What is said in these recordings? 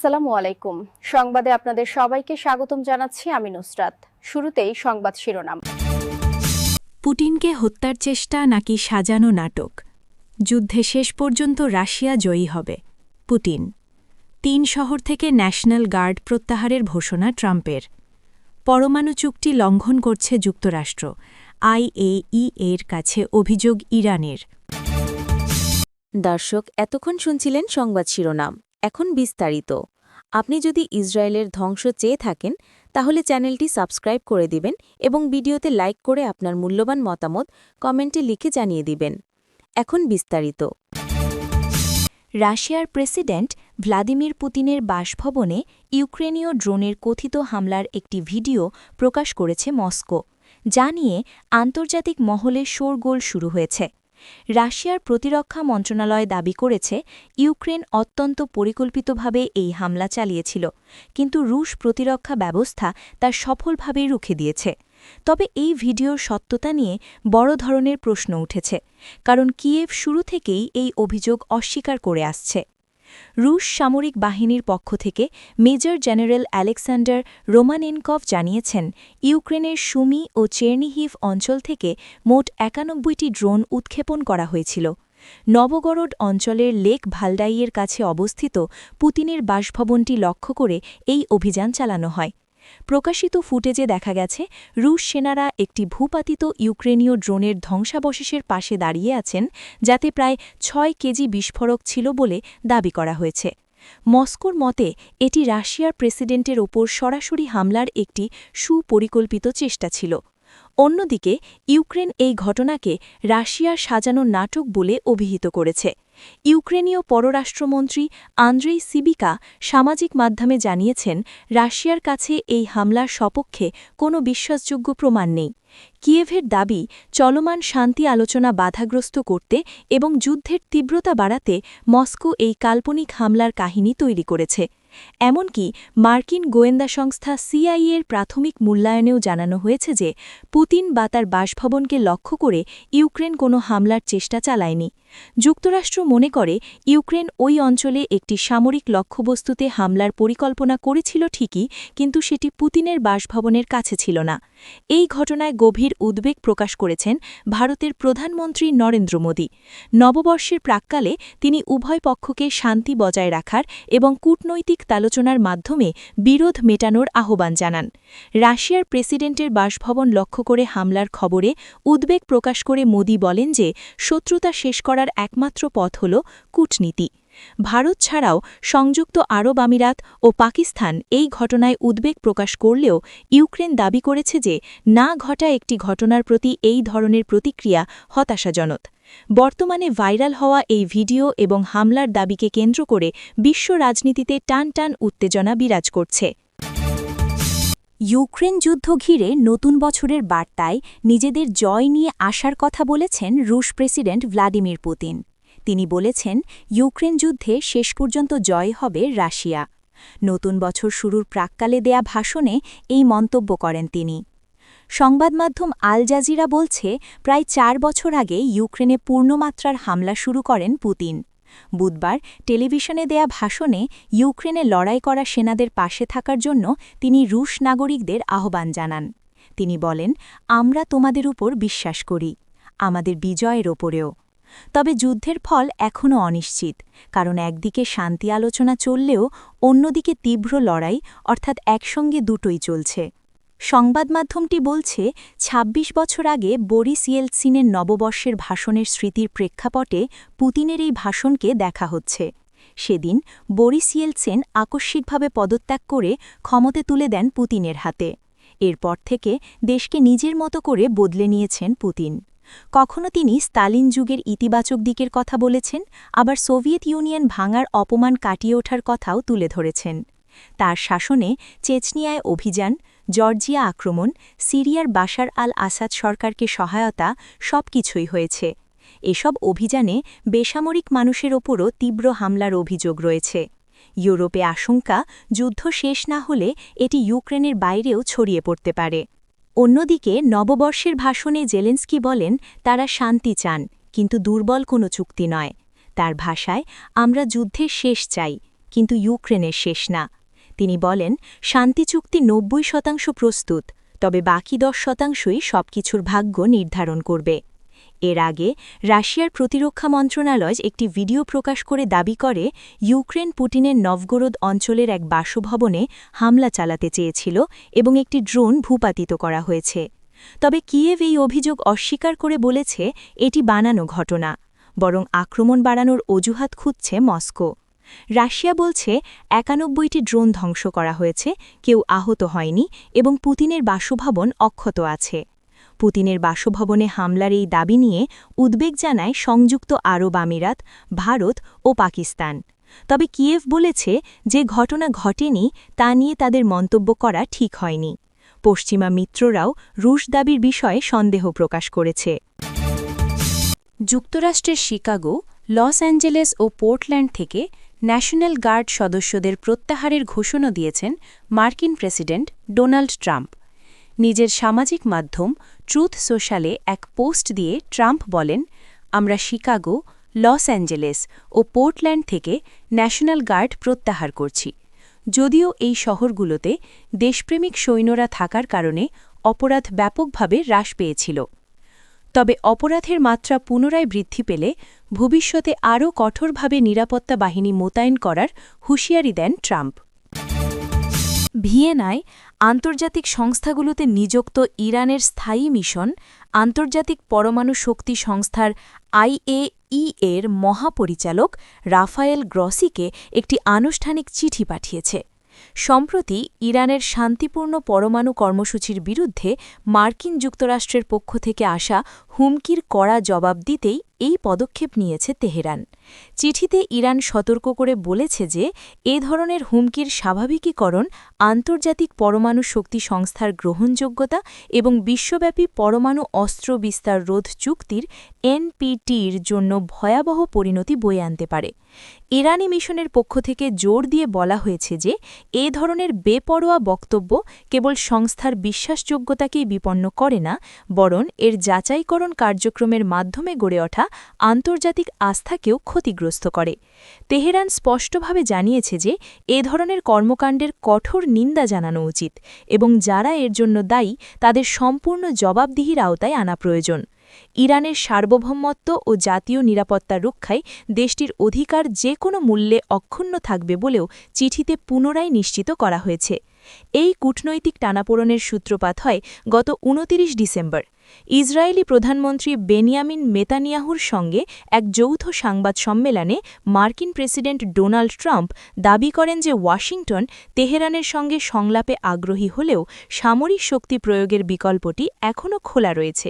আসসালামু আলাইকুম। সংবাদে আপনাদের সবাইকে স্বাগতম জানাচ্ছি আমি নুসরাত। শুরুতেই সংবাদ শিরোনাম। পুটিনকে হত্যার চেষ্টা নাকি সাজানো নাটক? যুদ্ধে শেষ পর্যন্ত রাশিয়া জয়ী হবে পুটিন তিন শহর থেকে ন্যাশনাল গার্ড প্রত্যাহারের ঘোষণা ট্রাম্পের। পরমাণু চুক্তি লঙ্ঘন করছে যুক্তরাষ্ট্র। আইএই এর কাছে অভিযোগ ইরানের। দর্শক এতক্ষণ শুনছিলেন সংবাদ শিরোনাম। এখন বিস্তারিত। আপনি যদি ইসরায়েলের ধ্বংস চেয়ে থাকেন, তাহলে চ্যানেলটি সাবস্ক্রাইব করে দিবেন এবং ভিডিওতে লাইক করে আপনার মূল্যবান মতামত কমেন্টে লিখে জানিয়ে দিবেন। এখন বিস্তারিত। রাশিয়ার প্রেসিডেন্ট ভ্লাদিমির পুতিনের বাসভবনে ইউক্রেনীয় ড্রোনের কথিত হামলার একটি ভিডিও প্রকাশ করেছে মস্কো, যা নিয়ে আন্তর্জাতিক মহলে শোরগোল শুরু হয়েছে। রাশিয়ার প্রতিরক্ষা মন্ত্রণালয় দাবি করেছে, ইউক্রেন অত্যন্ত পরিকল্পিতভাবে এই হামলা চালিয়েছিল, কিন্তু রুশ প্রতিরক্ষা ব্যবস্থা তা সফলভাবেই রুখে দিয়েছে। তবে এই ভিডিওর সত্যতা নিয়ে বড় ধরনের প্রশ্ন উঠেছে, কারণ কিয়েভ শুরু থেকেই এই অভিযোগ অস্বীকার করে আসছে। রুশ সামরিক বাহিনীর পক্ষ থেকে মেজর জেনারেল আলেকসান্ডার রোমানেনকভ জানিয়েছেন, ইউক্রেনের সুমি ও চেরনিহিভ অঞ্চল থেকে মোট একানব্বইটি ড্রোন উৎক্ষেপণ করা হয়েছিল। নবগরড অঞ্চলের লেক ভালডাইয়ের কাছে অবস্থিত পুতিনের বাসভবনটি লক্ষ্য করে এই অভিযান চালানো হয়। প্রকাশিত ফুটেজে দেখা গেছে, রুশ সেনারা একটি ভূপাতিত ইউক্রেনীয় ড্রোনের ধ্বংসাবশেষের পাশে দাঁড়িয়ে আছেন, যাতে প্রায় ছয় কেজি বিস্ফোরক ছিল বলে দাবি করা হয়েছে। মস্কোর মতে, এটি রাশিয়ার প্রেসিডেন্টের ওপর সরাসরি হামলার একটি সুপরিকল্পিত চেষ্টা ছিল। অন্যদিকে, ইউক্রেন এই ঘটনাকে রাশিয়ার সাজানো নাটক বলে অভিহিত করেছে। ইউক্রেনীয় পররাষ্ট্রমন্ত্রী আন্দ্রেই সিবিকা সামাজিক মাধ্যমে জানিয়েছেন, রাশিয়ার কাছে এই হামলার সপক্ষে কোনো বিশ্বাসযোগ্য প্রমাণ নেই। কিয়েভের দাবি, চলমান শান্তি আলোচনা বাধাগ্রস্ত করতে এবং যুদ্ধের তীব্রতা বাড়াতে মস্কো এই কাল্পনিক হামলার কাহিনী তৈরি করেছে। এমনকি মার্কিন গোয়েন্দা সংস্থা সিআইএর প্রাথমিক মূল্যায়নেও জানানো হয়েছে যে পুতিন বা তার বাসভবনকে লক্ষ্য করে ইউক্রেন কোনো হামলার চেষ্টা চালায়নি। যুক্তরাষ্ট্র মনে করে ইউক্রেন ওই অঞ্চলে একটি সামরিক লক্ষ্যবস্তুতে হামলার পরিকল্পনা করেছিল ঠিকই, কিন্তু সেটি পুতিনের বাসভবনের কাছে ছিল না। এই ঘটনায় গভীর উদ্বেগ প্রকাশ করেছেন ভারতের প্রধানমন্ত্রী নরেন্দ্র মোদী। নববর্ষের প্রাক্কালে তিনি উভয় পক্ষকে শান্তি বজায় রাখার এবং কূটনৈতিক আলোচনার মাধ্যমে বিরোধ মেটানোর আহ্বান জানান। রাশিয়ার প্রেসিডেন্টের বাসভবন লক্ষ্য করে হামলার খবরে উদ্বেগ প্রকাশ করে মোদি বলেন যে, শত্রুতা শেষ করার একমাত্র পথ হল কূটনীতি। ভারত ছাড়াও সংযুক্ত আরব আমিরাত ও পাকিস্তান এই ঘটনায় উদ্বেগ প্রকাশ করলেও ইউক্রেন দাবি করেছে যে, না ঘটা একটি ঘটনার প্রতি এই ধরনের প্রতিক্রিয়া হতাশাজনক। বর্তমানে ভাইরাল হওয়া এই ভিডিও এবং হামলার দাবিকে কেন্দ্র করে বিশ্ব রাজনীতিতে টান টান উত্তেজনা বিরাজ করছে। ইউক্রেন যুদ্ধ ঘিরে নতুন বছরের বার্তায় নিজেদের জয় নিয়ে আসার কথা বলেছেন রুশ প্রেসিডেন্ট ভ্লাদিমির পুতিন। তিনি বলেছেন, ইউক্রেন যুদ্ধে শেষ পর্যন্ত জয় হবে রাশিয়া। নতুন বছর শুরুর প্রাক্কালে দেয়া ভাষণে এই মন্তব্য করেন তিনি। সংবাদমাধ্যম আল জাজিরা বলছে, প্রায় চার বছর আগে ইউক্রেনে পূর্ণমাত্রার হামলা শুরু করেন পুতিন। বুধবার টেলিভিশনে দেয়া ভাষণে ইউক্রেনে লড়াই করা সেনাদের পাশে থাকার জন্য তিনি রুশ নাগরিকদের আহ্বান জানান। তিনি বলেন, আমরা তোমাদের উপর বিশ্বাস করি, আমাদের বিজয়ের ওপরেও তবে যুদ্ধের ফল এখনও অনিশ্চিত, কারণ একদিকে শান্তি আলোচনা চললেও অন্যদিকে তীব্র লড়াই, অর্থাৎ একসঙ্গে দুটোই চলছে। সংবাদমাধ্যমটি বলছে ২৬ বছর আগে বরিস ইয়েলসিনের নববর্ষের ভাষণের স্মৃতির প্রেক্ষাপটে পুতিনের এই ভাষণকে দেখা হচ্ছে। সেদিন বরিস ইয়েলসেন আকস্মিকভাবে পদত্যাগ করে ক্ষমতে তুলে দেন পুতিনের হাতে। এরপর থেকে দেশকে নিজের মতো করে বদলে নিয়েছেন পুতিন। কখনো তিনি স্তালিন যুগের ইতিবাচক দিকের কথা বলেছেন, আবার সোভিয়েত ইউনিয়ন ভাঙার অপমান কাটিয়ে ওঠার কথাও তুলে ধরেছেন। তার শাসনে চেচনিয়ায় অভিযান জর্জিয়া আক্রমণ, সিরিয়ার বাশার আল আসাদ সরকারকে সহায়তা, সবকিছুই হয়েছে। এসব অভিযানে বেসামরিক মানুষের ওপরও তীব্র হামলার অভিযোগ রয়েছে। ইউরোপে আশঙ্কা, যুদ্ধ শেষ না হলে এটি ইউক্রেনের বাইরেও ছড়িয়ে পড়তে পারে। অন্যদিকে, নববর্ষের ভাষণে জেলেন্সকি বলেন, তারা শান্তি চান, কিন্তু দুর্বল কোনো চুক্তি নয়। তার ভাষায়, আমরা যুদ্ধের শেষ চাই, কিন্তু ইউক্রেনের শেষ না। তিনি বলেন, শান্তি চুক্তি নব্বই শতাংশ প্রস্তুত, তবে বাকি দশ শতাংশই সবকিছুর ভাগ্য নির্ধারণ করবে। এর আগে, রাশিয়ার প্রতিরক্ষা মন্ত্রণালয় একটি ভিডিও প্রকাশ করে দাবি করে, ইউক্রেন পুটিনের নভগোরদ অঞ্চলের এক বাসভবনে হামলা চালাতে চেয়েছিল এবং একটি ড্রোন ভূপাতিত করা হয়েছে। তবে কিয়েভ এই অভিযোগ অস্বীকার করে বলেছে, এটি বানানো ঘটনা, বরং আক্রমণ বাড়ানোর অজুহাত খুঁজছে মস্কো। রাশিয়া বলছে একানব্বইটি ড্রোন ধ্বংস করা হয়েছে, কেউ আহত হয়নি এবং পুতিনের বাসভবন অক্ষত আছে। পুতিনের বাসভবনে হামলার এই দাবি নিয়ে উদ্বেগ জানায় সংযুক্ত আরব আমিরাত, ভারত ও পাকিস্তান। তবে কিয়েভ বলেছে যে ঘটনা ঘটেনি তা নিয়ে তাদের মন্তব্য করা ঠিক হয়নি। পশ্চিমা মিত্ররাও রুশ দাবির বিষয়ে সন্দেহ প্রকাশ করেছে। যুক্তরাষ্ট্রের শিকাগো, লস অ্যাঞ্জেলেস ও পোর্টল্যান্ড থেকে ন্যাশনাল গার্ড সদস্যদের প্রত্যাহারের ঘোষণা দিয়েছেন মার্কিন প্রেসিডেন্ট ডোনাল্ড ট্রাম্প। নিজের সামাজিক মাধ্যম ট্রুথ সোশ্যালে এক পোস্ট দিয়ে ট্রাম্প বলেন, আমরা শিকাগো, লস অ্যাঞ্জেলেস ও পোর্টল্যান্ড থেকে ন্যাশনাল গার্ড প্রত্যাহার করছি। যদিও এই শহরগুলোতে দেশপ্রেমিক সৈন্যরা থাকার কারণে অপরাধ ব্যাপকভাবে হ্রাস পেয়েছিল। তবে অপরাধের মাত্রা পুনরায় বৃদ্ধি পেলে ভবিষ্যতে আরও কঠোরভাবে নিরাপত্তা বাহিনী মোতায়েন করার হুঁশিয়ারি দেন ট্রাম্প। ভিয়েনায় আন্তর্জাতিক সংস্থাগুলোতে নিযুক্ত ইরানের স্থায়ী মিশন আন্তর্জাতিক পরমাণু শক্তি সংস্থার আইএই এর মহাপরিচালক রাফায়েল গ্রসিকে একটি আনুষ্ঠানিক চিঠি পাঠিয়েছে। সম্প্রতি ইরানের শান্তিপূর্ণ পরমাণু কর্মসূচির বিরুদ্ধে মার্কিন যুক্তরাষ্ট্রের পক্ষ থেকে আসা হুমকির কড়া জবাব দিতেই এই পদক্ষেপ নিয়েছে তেহরান। চিঠিতে ইরান সতর্ক করে বলেছে যে, এ ধরনের হুমকির স্বাভাবিকীকরণ, আন্তর্জাতিক পরমাণু শক্তি সংস্থার গ্রহণযোগ্যতা এবং বিশ্বব্যাপী পরমাণু অস্ত্র বিস্তার রোধ চুক্তির এনপিটির জন্য ভয়াবহ পরিণতি বয়ে আনতে পারে। ইরানি মিশনের পক্ষ থেকে জোর দিয়ে বলা হয়েছে যে, এ ধরনের বেপরোয়া বক্তব্য কেবল সংস্থার বিশ্বাসযোগ্যতাকেই বিপন্ন করে না, বরং এর যাচাইকরণ কার্যক্রমের মাধ্যমে গড়ে ওঠা আন্তর্জাতিক আস্থাকেও ক্ষতিগ্রস্ত করে। তেহরান স্পষ্টভাবে জানিয়েছে যে, এ ধরনের কর্মকাণ্ডের কঠোর নিন্দা জানানো উচিত এবং যারা এর জন্য দায়ী, তাদের সম্পূর্ণ জবাবদিহির আওতায় আনা প্রয়োজন। ইরানের সার্বভৌমত্ব ও জাতীয় নিরাপত্তা রক্ষায় দেশটির অধিকার যে কোনো মূল্যে অক্ষুণ্ণ থাকবে বলেও চিঠিতে পুনরায় নিশ্চিত করা হয়েছে। এই কূটনৈতিক টানাপোড়নের সূত্রপাত হয় গত ২৯ ডিসেম্বর। ইসরায়েলি প্রধানমন্ত্রী বেনিয়ামিন মেতানিয়াহুর সঙ্গে এক যৌথ সংবাদ সম্মেলনে মার্কিন প্রেসিডেন্ট ডোনাল্ড ট্রাম্প দাবি করেন যে ওয়াশিংটন তেহরানের সঙ্গে সংলাপে আগ্রহী হলেও সামরিক শক্তি প্রয়োগের বিকল্পটি এখনও খোলা রয়েছে।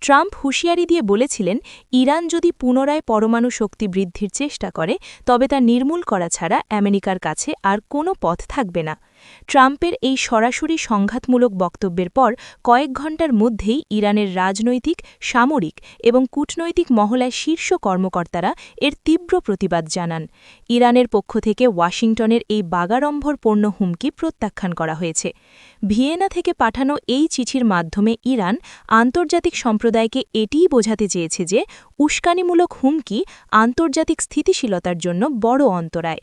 ট্রাম্প হুঁশিয়ারি দিয়ে বলেছিলেন, ইরান যদি পুনরায় পরমাণু শক্তি বৃদ্ধির চেষ্টা করে, তবে তা নির্মূল করা ছাড়া আমেরিকার কাছে আর কোনো পথ থাকবে না। ট্রাম্পের এই সরাসরি সংঘাতমূলক বক্তব্যের পর কয়েক ঘণ্টার মধ্যেই ইরানের রাজনৈতিক, সামরিক এবং কূটনৈতিক মহলায় শীর্ষ কর্মকর্তারা এর তীব্র প্রতিবাদ জানান। ইরানের পক্ষ থেকে ওয়াশিংটনের এই বাগাড়ম্বরপূর্ণ হুমকি প্রত্যাখ্যান করা হয়েছে। ভিয়েনা থেকে পাঠানো এই চিঠির মাধ্যমে ইরান আন্তর্জাতিক সম্প্রদায়কে এটিই বোঝাতে চেয়েছে যে উস্কানিমূলক হুমকি আন্তর্জাতিক স্থিতিশীলতার জন্য বড় অন্তরায়।